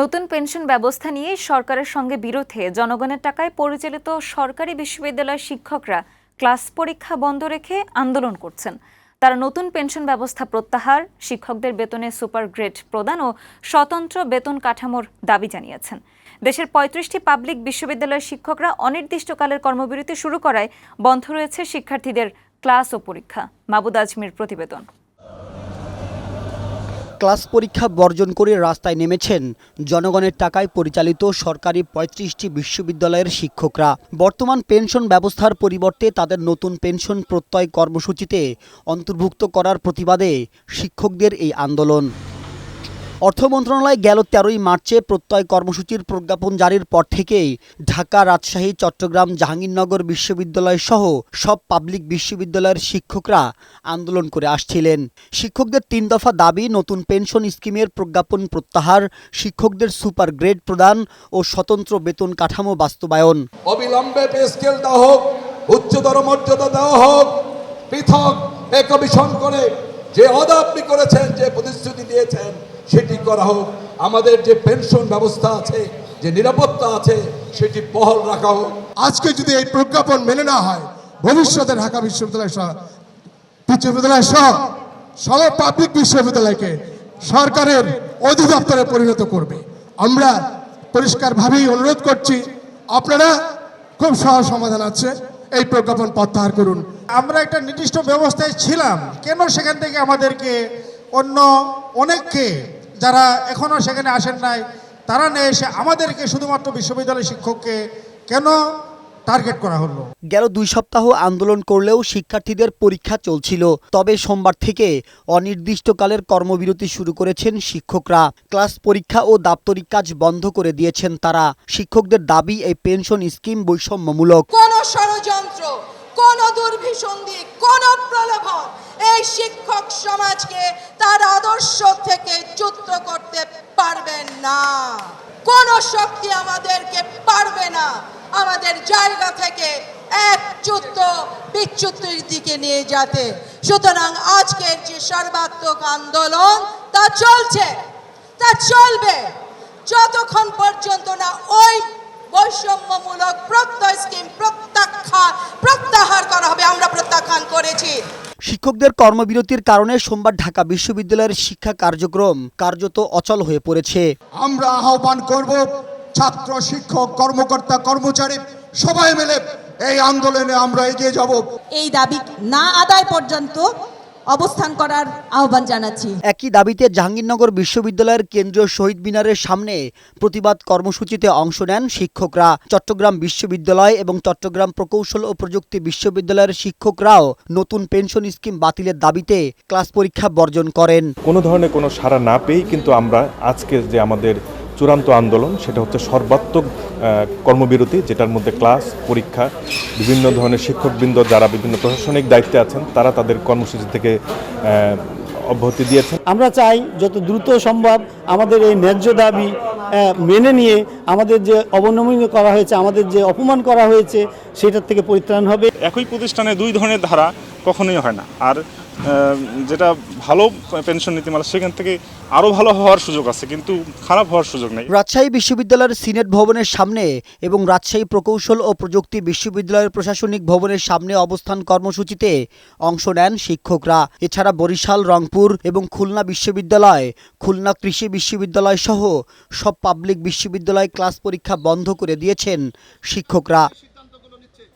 নতুন পেনশন ব্যবস্থা নিয়ে সরকারের সঙ্গে বিরোধে জনগণের টাকায় পরিচালিত সরকারি বিশ্ববিদ্যালয়ের শিক্ষকরা ক্লাস পরীক্ষা বন্ধ রেখে আন্দোলন করছেন। তারা নতুন পেনশন ব্যবস্থা প্রত্যাহার, শিক্ষকদের বেতনে সুপার গ্রেড প্রদান ও স্বতন্ত্র বেতন কাঠামোর দাবি জানিয়েছেন। দেশের পঁয়ত্রিশটি পাবলিক বিশ্ববিদ্যালয়ের শিক্ষকরা অনির্দিষ্টকালের কর্মবিরতি শুরু করায় বন্ধ রয়েছে শিক্ষার্থীদের ক্লাস ও পরীক্ষা। মাবুদ আজমির প্রতিবেদন। ক্লাস পরীক্ষা বর্জন করে রাস্তায় নেমেছেন। জনগণের টাকায় পরিচালিত সরকারি পঁয়ত্রিশটি বিশ্ববিদ্যালয়ের শিক্ষকরা। বর্তমান পেনশন ব্যবস্থার পরিবর্তে তাদের নতুন পেনশন প্রত্যয় কর্মসূচিতে অন্তর্ভুক্ত করার প্রতিবাদে শিক্ষকদের এই আন্দোলন। অর্থ মন্ত্রণালয় গেল তেরোই মার্চে প্রত্যয় কর্মসূচির প্রজ্ঞাপন জারির পর থেকেই ঢাকা, রাজশাহী, চট্টগ্রাম, জাহাঙ্গীরনগর বিশ্ববিদ্যালয় সহ সব পাবলিক বিশ্ববিদ্যালয়ের শিক্ষকরা আন্দোলন করে আসছিলেন। শিক্ষকদের তিন দফা দাবি, নতুন পেনশন স্কিমের প্রজ্ঞাপন প্রত্যাহার, শিক্ষকদের সুপার গ্রেড প্রদান ও স্বতন্ত্র বেতন কাঠামো বাস্তবায়ন। অবিলম্বে স্কেল দেওয়া হোক, উচ্চতর মর্যাদা দেওয়া হোক, পৃথক এ কমিশন করে যে অদা আপনি করেছেন যে প্রতিশ্রুতি দিয়েছেন সেটি করা হোক আমাদের যে পেনশন ব্যবস্থা আছে যে নিরাপত্তা আছে সেটি বহাল রাখা হোক। আজকে যদি এই প্রজ্ঞাপন মেনে না হয় ভবিষ্যতে ঢাকা বিশ্ববিদ্যালয় সহ বিশ্ববিদ্যালয় সহ সব পাবলিক বিশ্ববিদ্যালয়কে সরকারের অধিদপ্তরে পরিণত করবে। আমরা পরিষ্কারভাবেই অনুরোধ করছি আপনারা খুব সহজ সমাধান আছে এই প্রজ্ঞাপন প্রত্যাহার করুন। আমরা একটা নির্দিষ্ট ব্যবস্থায় ছিলাম কেন সেখান থেকে আমাদেরকে অন্য অনেককে যারা এখনও সেখানে আসেন নাই তারা নিয়ে এসে আমাদেরকে শুধুমাত্র বিশ্ববিদ্যালয় শিক্ষককে কেন টার্গেট করা হলো? গেল দুই সপ্তাহ আন্দোলন করলেও শিক্ষার্থীদের পরীক্ষা চলছিল। তবে সোমবার থেকে অনির্দিষ্টকালের কর্মবিরতি শুরু করেছেন শিক্ষকরা। ক্লাস পরীক্ষা ও দাপ্তরিক কাজ বন্ধ করে দিয়েছেন তারা। শিক্ষকদের দাবি এই পেনশন স্কিম বৈষম্যমূলক। কোন ষড়যন্ত্র কোন দুর্ভিসন্ধি, কোন প্রলোভন এই শিক্ষক সমাজকে তার আদর্শ থেকে চ্যুত করতে পারবে না। কোন শক্তি আমাদেরকে পারবে না। আমাদের জায়গা থেকে একচ্যুত বিচ্যুতির দিকে নিয়ে যেতে। সুতরাং আজকের যে সর্বাত্মক আন্দোলন তা চলছে, তা চলবে। যতক্ষণ পর্যন্ত না ওই বৈষম্যমূলক প্রত্যয় স্কিম প্রত্যাখ্যান প্রত্যাহার করা হবে আমরা প্রত্যাখ্যান করেছি শিক্ষকদের কর্মবিরতির কারণে সোমবার ঢাকা বিশ্ববিদ্যালয়ের শিক্ষা কার্যক্রম কার্যত অচল হয়ে পড়েছে। আমরা আহ্বান করব ছাত্র শিক্ষক কর্মকর্তা কর্মচারী সবাই মিলে এই আন্দোলনে আমরা এগিয়ে যাব। এই দাবি না আদায় পর্যন্ত অবস্থান করার আহ্বান জানাচ্ছি। একই দাবিতে জাহাঙ্গীরনগর বিশ্ববিদ্যালয়ের কেন্দ্রীয় শহীদ মিনারের সামনে প্রতিবাদ কর্মসূচিতে অংশ নেন শিক্ষকরা। চট্টগ্রাম বিশ্ববিদ্যালয় এবং চট্টগ্রাম প্রকৌশল ও প্রযুক্তি বিশ্ববিদ্যালয়ের শিক্ষকরাও নতুন পেনশন স্কিম বাতিলের দাবিতে ক্লাস পরীক্ষা বর্জন করেন। কোনো ধরনের কোনো সাড়া না পেয়েই কিন্তু আমরা আজকে যে আমাদের চূড়ান্ত আন্দোলন সেটা হচ্ছে সর্বাত্মক কর্মবিরতি যেটার মধ্যে ক্লাস পরীক্ষা বিভিন্ন ধরনের শিক্ষকবৃন্দ যারা বিভিন্ন প্রশাসনিক দায়িত্বে আছেন তারা তাদের কর্মসূচি থেকে অব্যাহতি দিয়েছেন। আমরা চাই যত দ্রুত সম্ভব আমাদের এই ন্যায্য দাবি মেনে নিয়ে আমাদের যে অবনমনীয় করা হয়েছে আমাদের যে অপমান করা হয়েছে সেটার থেকে পরিত্রাণ হবে। একই প্রতিষ্ঠানে দুই ধরনের ধারা কখনোই হয় না। আর যেটা ভালো পেনশন নীতিমালা, সেখান থেকে আরও ভালো হওয়ার সুযোগ আছে, কিন্তু খারাপ হওয়ার সুযোগ নেই। রাজশাহী বিশ্ববিদ্যালয়ের সিনেট ভবনের সামনে এবং রাজশাহী প্রকৌশল ও প্রযুক্তি বিশ্ববিদ্যালয়ের প্রশাসনিক ভবনের সামনে অবস্থান কর্মসূচিতে অংশ নেন শিক্ষকরা। এছাড়া বরিশাল, রংপুর এবং খুলনা বিশ্ববিদ্যালয়, খুলনা কৃষি বিশ্ববিদ্যালয় সহ সব পাবলিক বিশ্ববিদ্যালয় ক্লাস পরীক্ষা বন্ধ করে দিয়েছেন শিক্ষকরা।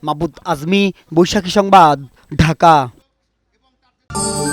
মাবুদ আজমি, বৈশাখী সংবাদ, ঢাকা। Oh.